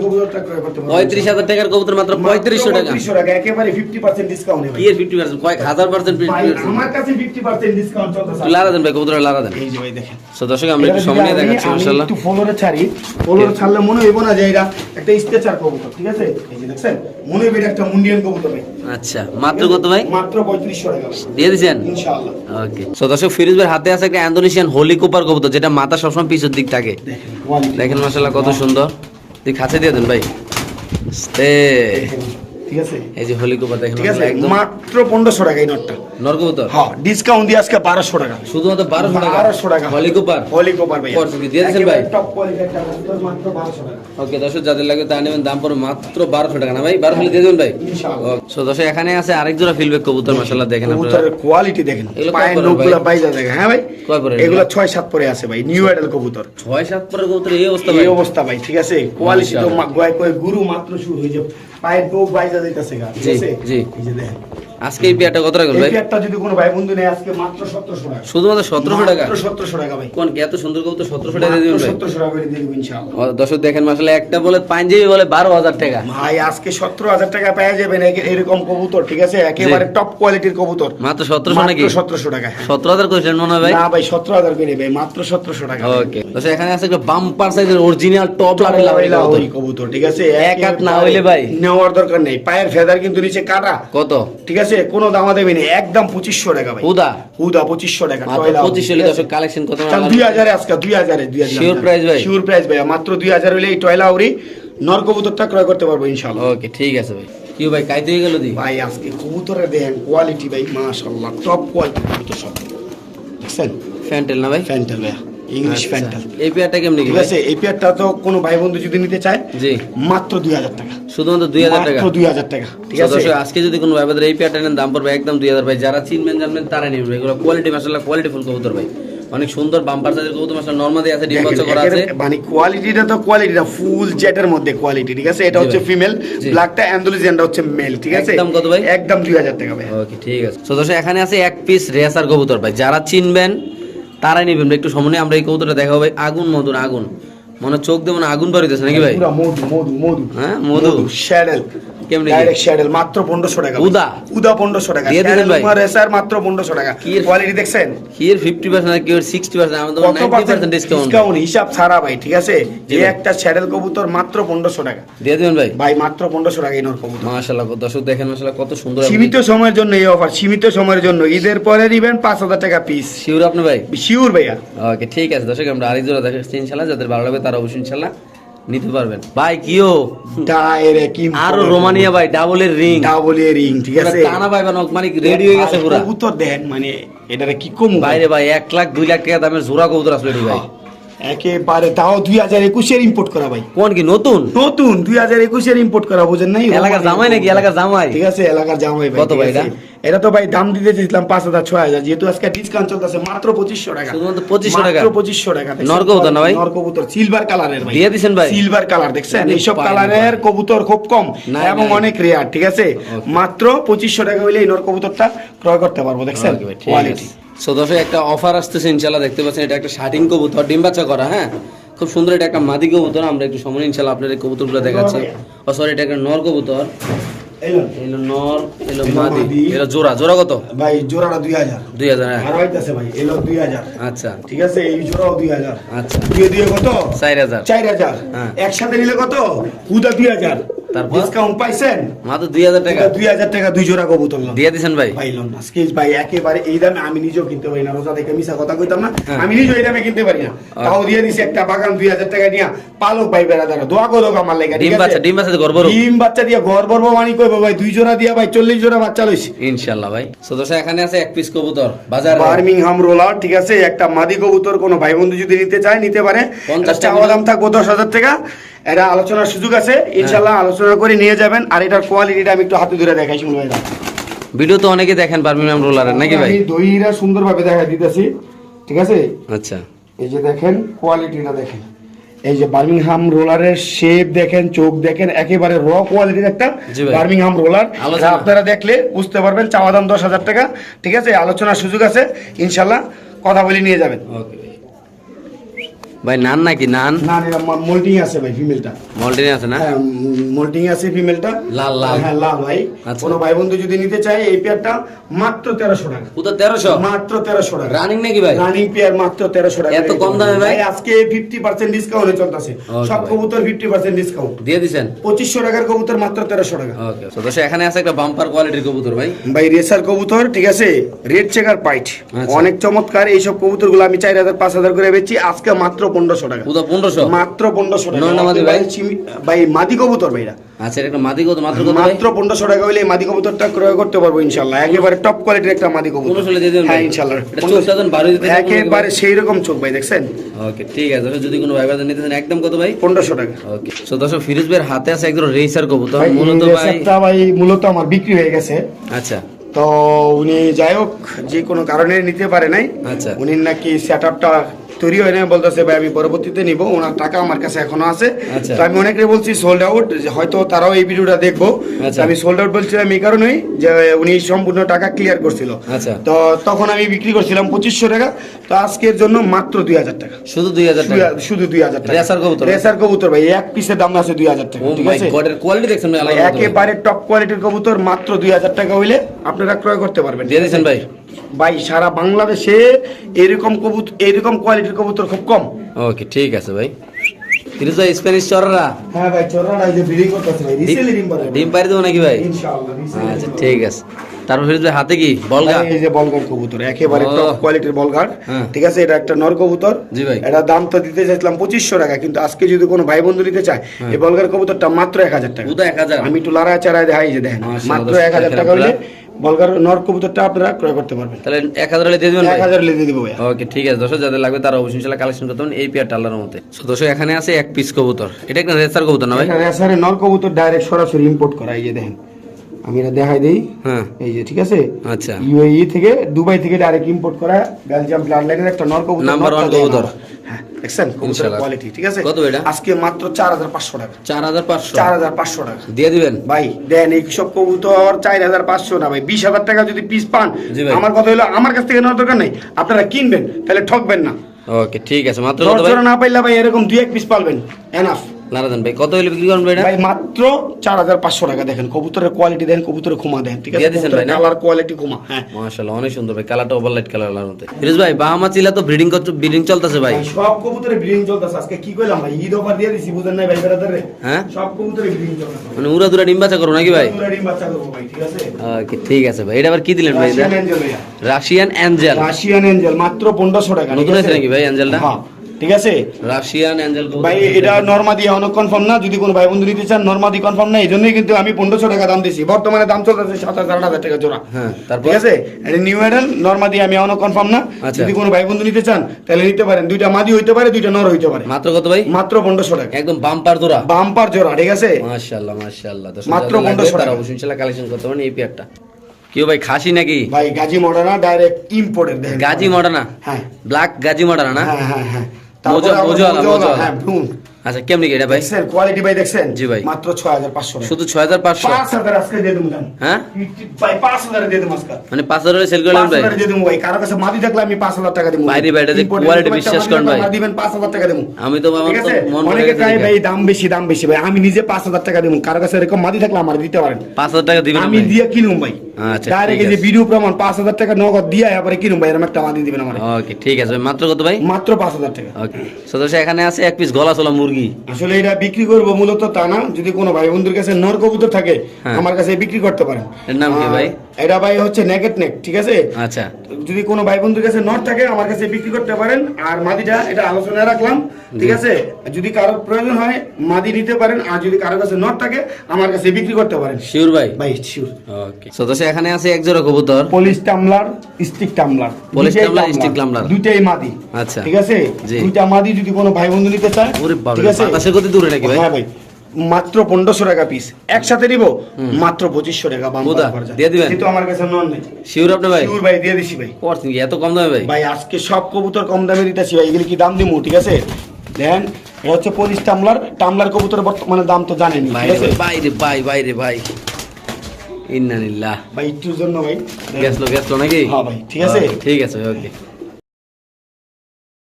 করতে পারবেন পঁয়ত্রিশ হাজার টাকার কবুতর মাত্র পঁয়ত্রিশশো টাকা। পঁয়ত্রিশশো টাকা একেবারে ফিফটি পার্সেন্ট ডিসকাউন্ট কি এর ফিফটি পার্সেন্ট কয়েক হাজার পার্সেন্ট আমার কাছে ফিফটি পার্সেন্ট ডিসকাউন্ট চলতেছে। লারা দেন ভাই কবুতর লারা দেন এই যে ভাই দেখেন। সো দর্শক আমরা একটু সামনে দেখাচ্ছি আমি একটু ফলোরে ছাড়ি ফলোরে ছাড়লে মনে হইব না যে এটা একটা স্ট্রেচার কবুতর ঠিক আছে? এই যে দেখছেন মনে হইবে এটা একটা মুন্ডিয়ান কবুতর ভাই। আচ্ছা মাত্র কত ভাই? মাত্র পঁয়ত্রিশশো টাকা। দিয়ে দিছেন? ইনশাআল্লাহ। ওকে। সো দর্শক ফিরোজ ভাইয়ের হাতে আছে একটা ইন্দোনেশিয়ান হোলি কুপার কবুতর যেটা মাথা সবসময় পিছের দিক থাকে। দেখেন মাসাল্লাহ কত সুন্দর। তুই খাঁচে দিয়ে দেন ভাই। এ, ঠিক আছে? এই যে হোলি কুপার দেখেন ঠিক আছে? মাত্র পনেরোশো টাকা এই নটটা। নর কবুতর হ্যাঁ ডিসকাউন্ট দিয়ে আজকে বারোশো টাকা। শুধুমাত্র বারোশো টাকা? বারোশো টাকা। হোলি কুপার? হলি কপার ভাই দিয়েছেন ভাই? টপ কোয়ালিটি একটা কবুতর মাত্র বারোশো টাকা। ওকে দর্শক যাদের লাগবে তা নেবেন দাম পড়বে মাত্র বারোশো টাকা। না ভাই বারোশো দিয়ে দেবেন ভাই? ইনশাআল্লাহ। সো দর্শক এখানে আছে আরেক জোড়া ফিলবেক কবুতর মাসাল্লাহ দেখেন আপনারা। কবুতরের কোয়ালিটি দেখেন। পায়ের নখগুলো? বাইজা দেখেন হ্যাঁ ভাই? এগুলো? ছয় সাত পরে আছে ভাই নিউ অ্যাডাল কবুতর। ছয় সাত পরের কবুতর এই অবস্থা ভাই। এই অবস্থা ভাই ঠিক আছে? কোয়ালিটি তো গুরু মাত্র শুরু হয়ে যাবে। পায়ের নখ বাইজা যাইতাছে গা ঠিক জি, আছে জি। এই যে দেখেন আজকে এই পেয়ারটা কত এই ভাই? পেয়ারটা যদি কোনো ভাই বন্ধু নেয় আজকে মাত্র সতেরোশো টাকা। শুধুমাত্র সতেরোশো টাকা? মাত্র সতেরোশো টাকা ভাই। কোন কি এত সুন্দর কবুতর সতেরোশো টাকা দিয়ে দেবেন ভাই? সতেরোশো টাকা দিয়ে দেবো ইনশাআল্লাহ। দর্শক দেখেন মাসাল্লাহ একটা বলে পাঞ্জাবি বলে বারো হাজার টাকা। ভাই আজকে সতেরো হাজার টাকা পেয়ে যাবেন এরকম কবুতর ঠিক আছে? একেবারে টপ কোয়ালিটির কবুতর। মাত্র সতেরোশো নাকি? মাত্র সতেরোশো টাকা হ্যাঁ। সতেরো হাজার করেছিলেন মনে ভাই? না ভাই সতেরো হাজার করে ভাই মাত্র সতেরোশো টাকা। ওকে। দর্শক এখানে আছে একটা বাম্পার সাইজের অরিজিনাল টপ লাভের লাহোরি কবুতর। কবুতর ঠিক আছে? এক হাত না হইলে ভাই। নেওয়ার দরকার নেই। পায়ের ফেদার কিন্তু নিচে কাটা। কত? ঠিক আছে? কোনো দামা দেবে না একদম পঁচিশশো টাকা ভাই। হুদা? হুদা পঁচিশশো টাকা মাত্র পঁচিশ কালেকশন কত দুই হাজারে আজকে দুই হাজারে দুই হাজার Sure price ভাই? শিওর প্রাইস ভাই। মাত্র দুই হাজার হলে এই টয়লা উড়ি নর কবুতরটা ক্রয় করতে পারব ইনশাল্লাহ ওকে ঠিক আছে ভাই। কি ভাই কাইতে হয়ে গেল দি ভাই আজকে কবুতরের দেখেন কোয়ালিটি ভাই মাশাল্লাহ টপ কোয়ালিটি কবুতর সব। দেখছেন? ফ্যান্টেল না ভাই? ফ্যান্টাল ভাই ইংলিশ আচ্ছা। এই পেয়ারটা কেমনি ঠিক আছে এই পেয়ারটা তো কোনো ভাই বন্ধু যদি নিতে চায় জি। মাত্র দুই হাজার টাকা। শুধুমাত্র দুই হাজার টাকা? দুই হাজার টাকা। ঠিক আছে? আজকে যদি কোনো এই পেয়ারটা নেন দাম পড়বে একদম দুই হাজার ভাই যারা চিনবেন জানবেন তারা নেবেন এগুলো কোয়ালিটি মাসাল্লাহ কোয়ালিটি ফুল কবুতর ভাই। অনেক সুন্দর বাম্পার সাইজের কবুতর আছে ডিম বাচ্চা করা আছে। মানে কোয়ালিটিটা তো কোয়ালিটিটা ফুল জেটের মধ্যে কোয়ালিটি ঠিক আছে? এটা হচ্ছে ফিমেল। ব্ল্যাকটা অ্যান্ডোলিজিয়ানটা হচ্ছে মেল ঠিক আছে? একদম কত ভাই? একদম দুই হাজার টাকা ভাই ওকে ঠিক আছে। তো দর্শক এখানে আছে এক পিস রেসার কবুতর ভাই। যারা চিনবেন তারাই নেবেন একটু সময় আমরা এই কৌতুটা দেখা ভাই আগুন মধুর আগুন। মনে চোখ দেবো না আগুন বাড়িতেছে নাকি ভাই? মধু মধু মধু। হ্যাঁ মধু শ্যাডেল। কেমনে ডাইরেক্ট শ্যাডেল মাত্র পনেরোশো টাকা। উদা? উদা পনেরোশো টাকা। দিয়ে ভাই? মাত্র কোয়ালিটি দেখছেন? আমাদের কত নাইনটি পার্সেন্ট ডিসকাউন্ট ডিসকাউন্ট হিসাব ছাড়া ভাই ঠিক আছে? জি একটা শ্যাডেল কবুতর মাত্র পনেরোশো টাকা। দিয়ে দেবেন ভাই। ভাই মাত্র পনেরোশো টাকা ইনোর কবুতর। মাশাল্লাহ দর্শক দেখেন মাশাল্লাহ কত সুন্দর সীমিত সময়ের জন্য এই অফার সীমিত সময়ের জন্য। ঈদের পরে দিবেন পাঁচ হাজার টাকা পিস শিওর আপনি ভাই? শিওর ভাইয়া। ওকে ঠিক আছে দর্শক আমরা আরেক জোড়া দেখাচ্ছি ইনশাল্লাহ যাদের ভালো লাগবে তারা অবশ্যই ইনশাল্লাহ নিতে পারবেন। ভাই কিও? ডাইরেক্ট আরও রোমানিয়া ভাই ডাবলের রিং ডাবল রিং ঠিক আছে? টানা ভাই বানক মানে রেডি হয়ে গেছে পুরো? কবুতর দেন মানে এটারে কি কম বাইরে ভাই? এক লাখ দুই লাখ টাকা দামের জোড়া কবুতর আসলে ভাই। একেবারে তাও দুই হাজার একুশের ইম্পোর্ট করা ভাই। কোন কি নতুন? নতুন দুই হাজার একুশের ইম্পোর্ট করা বুঝেন নাই? এলাকার জামাই নাকি? এলাকার জামাই? ঠিক আছে এলাকার জামাই কত ভাই? এটা? তো ভাই দাম দিতে চেয়েছিলাম পাঁচ হাজার ছয় হাজার যেহেতু আজকে ডিসকাউন্ট চলতেছে মাত্র পঁচিশশো টাকা। শুধুমাত্র 2500 টাকা? মাত্র পঁচিশশো টাকা নর কবুতর না ভাই? নর কবুতর সিলভার কালারের ভাই। দিয়ে দিছেন ভাই? সিলভার কালার দেখছেন? এইসব কালারের কবুতর খুব কম এবং অনেক রেয়ার ঠিক আছে? মাত্র পঁচিশশো টাকা হইলে এই নর কবুতরটা ক্রয় করতে পারব দেখছেন? কোয়ালিটি So, দর্শক একটা অফার আসতেছে ইনশাল্লাহ দেখতে পাচ্ছেন এটা একটা শার্টিং কবুতর ডিম বাচ্চা করা হ্যাঁ? খুব সুন্দর এটা একটা মাদি কবুতর আমরা একটু সময় ইনশাল্লাহ আপনার এই কবুতরগুলো দেখাচ্ছি। ও সরি এটা একটা নর কবুতর। এলো নর এলো এলো মাদি। মাদি। এলো জোড়া। জোড়া কত? ভাই জোড়াটা দুই হাজার। দুই হাজার। আর হইতাছে ভাই এলো দুই হাজার। আচ্ছা। ঠিক আছে এই জোড়াও দুই হাজার। আচ্ছা। দিয়ে দিয়ে কত? চার হাজার। চার হাজার। একসাথে নিলে কত? হুদা দুই হাজার। তারপর? ডিসকাউন্ট পাইছেন? মাত্র দুই হাজার টাকা। দুই হাজার টাকা দুই জোড়া কবুতর লন। দিয়ে দিছেন ভাই? পাইলাম না স্কেচ ভাই একেবারে এই দামে আমি নিজেও কিনতে পারি না। রোজা দেখে মিশা কথা কইতাম না হ্যাঁ। আমি নিজেও এই দামে কিনতে পারি না। তাও দিয়ে দিছি একটা বাগান দুই হাজার টাকা নিয়ে পালক ভাই বেড়াদার দোয়া করো আমার লেগে ডিম বাচ্চা ডিম বাচ্চা গর্ব ডিম বাচ্চা দিয়ে ঘর বর্ব মানি কইবো ভাই দুই জোড়া দিয়া ভাই চল্লিশ জোড়া বাচ্চা লইছি। ইনশাল্লাহ ভাই। সো দর্শক এখানে আছে এক পিস কবুতর বাজার। বার্মিংহাম রোলার ঠিক আছে? একটা মাদি কবুতর কোনো ভাই বন্ধু যদি নিতে চায় নিতে পারে। 50 এটা চাওয়া দাম থাকব দশ হাজার টাকা। এটা আলোচনার সুযোগ আছে ইনশাল্লাহ আলোচনা করে নিয়ে যাবেন আর এটার কোয়ালিটিটা আমি একটু হাতে ধরে দেখাই শুনুন ভাই ভিডিও তো অনেকে দেখেন বার্মিংহাম রোলারের নাকি ভাই? আমি দইরা সুন্দরভাবে দেখা দিতেছি ঠিক আছে? আচ্ছা। এই যে দেখেন কোয়ালিটিটা দেখেন। এই যে বার্মিংহাম রোলারের শেপ দেখেন চোখ দেখেন একেবারে র কোয়ালিটির একটা বার্মিংহাম রোলার। আপনারা দেখলে বুঝতে পারবেন চাওয়া দাম দশ হাজার টাকা ঠিক আছে? আলোচনার সুযোগ আছে ইনশাল্লাহ কথা বলে নিয়ে যাবেন। ওকে ভাই নান নাকি নান? না এটা মোল্টিং আছে ভাই ফিমেলটা মল্টিনে আছে না? হ্যাঁ মোল্টিং আছে ফিমেলটা লাল, লাল। হ্যাঁ লাল ভাই। আচ্ছা। কোনো ভাই বন্ধু যদি নিতে চায় এই পেয়ারটা মাত্র তেরোশো টাকা। পুতো তেরোশো? মাত্র তেরোশো টাকা। রানিং নাকি ভাই? রানিং পেয়ার মাত্র তেরোশো টাকা। এত কম দামে ভাই? আজকে ফিফটি পার্সেন্ট ডিসকাউন্টে চলতেছে। সব। কবুতর ফিফটি পার্সেন্ট ডিসকাউন্ট দিয়ে দিছেন? পঁচিশশো টাকার কবুতর মাত্র তেরোশো টাকা। ওকে তো দর্শক এখানে আছে একটা বাম্পার কোয়ালিটির কবুতর ভাই। ভাই রেসার কবুতর ঠিক আছে? রেড চেকার পাইট। অনেক চমৎকার। এইসব কবুতরগুলো আমি চার হাজার পাঁচ হাজার করে বেচছি আজকে মাত্র পনেরোশো টাকা। পনেরোশো? মাত্র পনেরোশো টাকা। মাদি ভাই? ভাই? মাদি কবুতর ভাইরা। আচ্ছা এটা মাদি কত মাত্র মাত্র পনেরোশো টাকা হলে মাদি কবুতরটা ক্রয় করতে পারব ইনশাল্লাহ একেবারে টপ কোয়ালিটির একটা মাদি কবুতর। 1500 হলে দিয়ে দেবেন হ্যাঁ ইনশাল্লাহ একেবারে সেই রকম চোখ ভাই দেখছেন? ওকে ঠিক আছে। যদি কোনো ভাই নিতে চান একদম কত ভাই? পনেরোশো টাকা। ওকে। তো দর্শক ফিরোজ ভাইয়ের হাতে আছে একজন রেসার কবুতর। মূলত ভাই মূলত আমার বিক্রি হয়ে গেছে। আচ্ছা। তো উনি যাই হোক যে কোনো কারণে নিতে পারে নাই আচ্ছা। উনি নাকি সেট আপটা তৈরি হয় না বলতেছে ভাই আমি পরবর্তীতে নিব ওনার টাকা আমার কাছে এখনও আছে আচ্ছা। তো আমি অনেকে বলছি সোল্ড আউট হয়তো তারাও এই ভিডিওটা দেখব আচ্ছা। আমি সোল্ড আউট বলছিলাম এই কারণেই যে উনি সম্পূর্ণ টাকা ক্লিয়ার করছিল। তো তখন আমি বিক্রি করছিলাম পঁচিশশো টাকা তো আজকের জন্য মাত্র দুই হাজার টাকা শুধু দুই হাজার টাকা শুধু- দুই হাজার টাকা রেসার কবুতর? রেসার কবুতর ভাই এক পিসের দাম আছে দুই হাজার টাকা ঠিক আছে কোয়ালিটি দেখছেন। একেবারে টপ কোয়ালিটির কবুতর মাত্র দুই হাজার টাকা হইলে আপনারা ক্রয় করতে পারবেন। দিয়ে দিয়েছেন ভাই। ভাই সারা বাংলাদেশে এরকম কবুতর এরকম কোয়ালিটির কবুতর খুব কম। ওকে ঠিক আছে ভাই। ফিরোজ স্প্যানিশ চররা হ্যাঁ ভাই এই যে ব্রিডিং করতেছে ভাই রিসেলি ডিম পারে ডিম পারি দেবো নাকি ভাই? ইনশাআল্লাহ আচ্ছা ঠিক আছে। তারপর ফিরোজ ভাই হাতে কি? বলগা? এই যে বলগার কবুতর একেবারে টপ কোয়ালিটির বলগার। হ্যাঁ। ঠিক আছে এটা একটা নর কবুতর। জি ভাই। এটা দাম তো দিতে চাইছিলাম পঁচিশশো টাকা কিন্তু আজকে যদি কোনো ভাই বন্ধু নিতে চায় হ্যাঁ। এই বলগার কবুতরটা মাত্র এক হাজার টাকা। পুতো এক হাজার। আমি একটু লড়াই চাড়াই দেখাই যে দেখেন মাত্র দর্শক এক হাজার দেখেন টাকা হলে আপনারা। বলগার নর কবুতরটা আপনারা ক্রয় করতে পারবেন। তাহলে এক হাজার হলে দিয়ে দেবেন এক হাজার লেগে দিব ভাই ওকে ঠিক আছে। দর্শক যাদের লাগবে তারা অবশ্যই ইনশাল্লাহ কালেকশন করতে পারেন এই পেয়ার টাল্লার মধ্যে So, দর্শক এখানে আছে এক পিস কবুতর। এটা একটা রেসার কবুতর না ভাই? স্যার নর কবুতর ডাইরেক্ট সরাসরি ইম্পোর্ট করা। এই যে দেখেন আমি এটা দেখাই দেই। হ্যাঁ। এই যে ঠিক আছে? আচ্ছা। ইউএই থেকে দুবাই থেকে ডাইরেক্ট ইম্পোর্ট করা বেলজিয়াম ব্লাড লাইনের একটা নর কবুতর। One দেখেন কবুতর। হ্যাঁ। দেখছেন কবুতরের কোয়ালিটি ঠিক আছে? কত এটা? আজকে মাত্র চার হাজার পাঁচশো টাকা। চার হাজার পাঁচশো? চার হাজার পাঁচশো টাকা। দিয়ে দিবেন? ভাই দেন এই সব কবুতর চার হাজার পাঁচশো না ভাই বিশ হাজার টাকা যদি পিস পান আমার কথা হলো আমার কাছ থেকে নেওয়ার দরকার নেই আপনারা কিনবেন তাহলে ঠকবেন না। ওকে ঠিক আছে মাত্র না পাইলে ভাই এরকম দুই এক পিস পালবেন এনাফ ভাই কত হলে বিক্রি করবেন ভাই ভাই মাত্র চার হাজার পাঁচশো টাকা দেখেন কবুতরের কোয়ালিটি দেখেন কবুতরের খুমা দেন ঠিক আছে? ভাই কালার কোয়ালিটি খুমা হ্যাঁ। মাশাআল্লাহ অনেক সুন্দর ভাই কালারটা কালার মধ্যে ফিরোজ ভাই বাহামা চিলা তো ব্রিডিং করতে ব্রিডিং চলতেছে ভাই। সব কবুতরে ব্রিডিং চলতেছে। আজকে কি কইলাম ভাই ঈদ অফার দিয়ে দিছি বুঝেন নাই ভাই হ্যাঁ? সব কবুতরে ব্রিডিং চলতেছে। মানে উড়া দুরা ডিম বাচ্চা করো নাকি ভাই? পুরা ডিম বাচ্চা করব ভাই ঠিক আছে? ওকে ঠিক আছে ভাই এটা আবার কি দিলেন ভাই রাশিয়ান ভাইয়া। রাশিয়ান অ্যাঞ্জেল মাত্র পনেরোশো টাকা নতুন আছে? নাকি ভাই অ্যাঞ্জেলটা হ্যাঁ। ঠিক আছে? রাশিয়ান অ্যাঞ্জেল ভাই এটা নর্মাদি এখনও কনফার্ম না যদি কোনো ভাই বন্ধু নিতে চান নর্মাদি কনফার্ম না এই জন্যই কিন্তু আমি পনেরোশো টাকা দাম দিছি বর্তমানে দাম চলতেছে সাত হাজার টাকা জোড়া। হ্যাঁ তারপর? ঠিক আছে? এটা নিউ মডেল নর্মাদি আমি এখনও কনফার্ম না। আচ্ছা। যদি কোনো ভাই বন্ধু নিতে চান তাহলে নিতে পারেন। দুইটা মাদি হইতে পারে দুইটা নর হইতে পারে। মাত্র কত ভাই? মাত্র পনেরোশো টাকা। একদম বাম্পার জোড়া। বাম্পার জোড়া ঠিক আছে? মাশাআল্লাহ মাশাআল্লাহ। মাত্র যাদের লাগবে 1500 তারা টাকা। অবশ্যই ইনশাআল্লাহ কালেকশন করতে পারেন এই পেয়ারটা কেউ ভাই খাসি নাকি? ভাই Gazi Modena direct imported Gazi Modena হ্যাঁ। ব্ল্যাক গাজী মডানা না? হ্যাঁ হ্যাঁ হ্যাঁ। মোজো- তারপরে আবার মোজোওয়ালা, মোজোওয়ালা, মোজোওয়ালা। হ্যাঁ ব্রুন আচ্ছা কেমনি এটা ভাই? দেখছেন কোয়ালিটি ভাই দেখছেন? জি ভাই। মাত্র ছয় হাজার পাঁচশো টাকা। শুধু হাজার আজকে দিয়ে দেবো হ্যাঁ? ভাই দিয়ে দেবো আজকে। মানে সেল দিয়ে দেবো কারও কাছে মাটি আমি টাকা দেবো। quality বিশ্বাস করেন ভাই। দিবেন টাকা দেবো। আমি তো আমার মন অনেকে ভাই দাম বেশি দাম বেশি। ভাই আমি নিজে পাঁচ হাজার টাকা দেবো। কারও কাছে এরকম মাটি থাকলে আমার দিতে পারেন। পাঁচ হাজার টাকা দিবেন আমি দিয়ে কিনুম ভাই। ডাইরেক্ট এই যে ভিডিও প্রমাণ পাঁচ হাজার টাকা নগদ দিয়ে এবারে কিনুম ভাই এরকম একটা মাটি দিবেন আমার। ওকে ঠিক আছে। মাত্র কত ভাই? মাত্র পাঁচ হাজার টাকা। ওকে সদস্য এখানে আছে এক পিস গলা চলা মুরগি। আসলে এটা বিক্রি করব মূলত তা না যদি কোনো ভাই বন্ধুর কাছে নর কবুতর থাকে হ্যাঁ। আমার কাছে বিক্রি করতে পারেন। এর নাম কি ভাই? এটা ভাই হচ্ছে নেগেট নেক ঠিক আছে? আচ্ছা। যদি কোনো ভাই বন্ধুর কাছে নট থাকে আমার কাছে বিক্রি করতে পারেন। আর মাদিটা এটা আলোচনায় রাখলাম ঠিক আছে? যদি কারোর প্রয়োজন হয় মাদি নিতে পারেন আর যদি কারোর কাছে নট থাকে আমার কাছে বিক্রি করতে পারেন। শিওর ভাই? ভাই শিওর ওকে সদস্য এখানে আছে এক জোড়া কবুতর। Polish tumbler stick tumbler Polish tumbler, stick tumbler. দুইটাই মাদি। আচ্ছা। ঠিক আছে। দুইটা মাদি যদি কোনো ভাই বন্ধু নিতে চায় ওরে বাবা ঠিক আছে? বাতাসের গতি দূরে নাকি ভাই? হ্যাঁ ভাই। মাত্র পনেরোশো টাকা পিস একসাথে নিব মাত্র পঁচিশশো টাকা। দিয়ে দিবেন? কিন্তু আমার কাছে নন নেই। শিওর আপনি ভাই? শিওর ভাই দিয়ে দিছি ভাই। করছেন এত কম দামে ভাই? ভাই আজকে সব কবুতর কম দামে দিতেছি ভাই এগুলি কি দাম দিব ঠিক আছে? এটা হচ্ছে পলিশ টামলার টামলার কবুতর বর্তমানে দাম তো জানেনি বাইরে ভাই বাইরে ভাই ইন্নানিল্লাহ। ভাই একটুর জন্য ভাই গেছলো গেছলো নাকি? হ্যাঁ ভাই, ঠিক আছে? ঠিক আছে ওকে।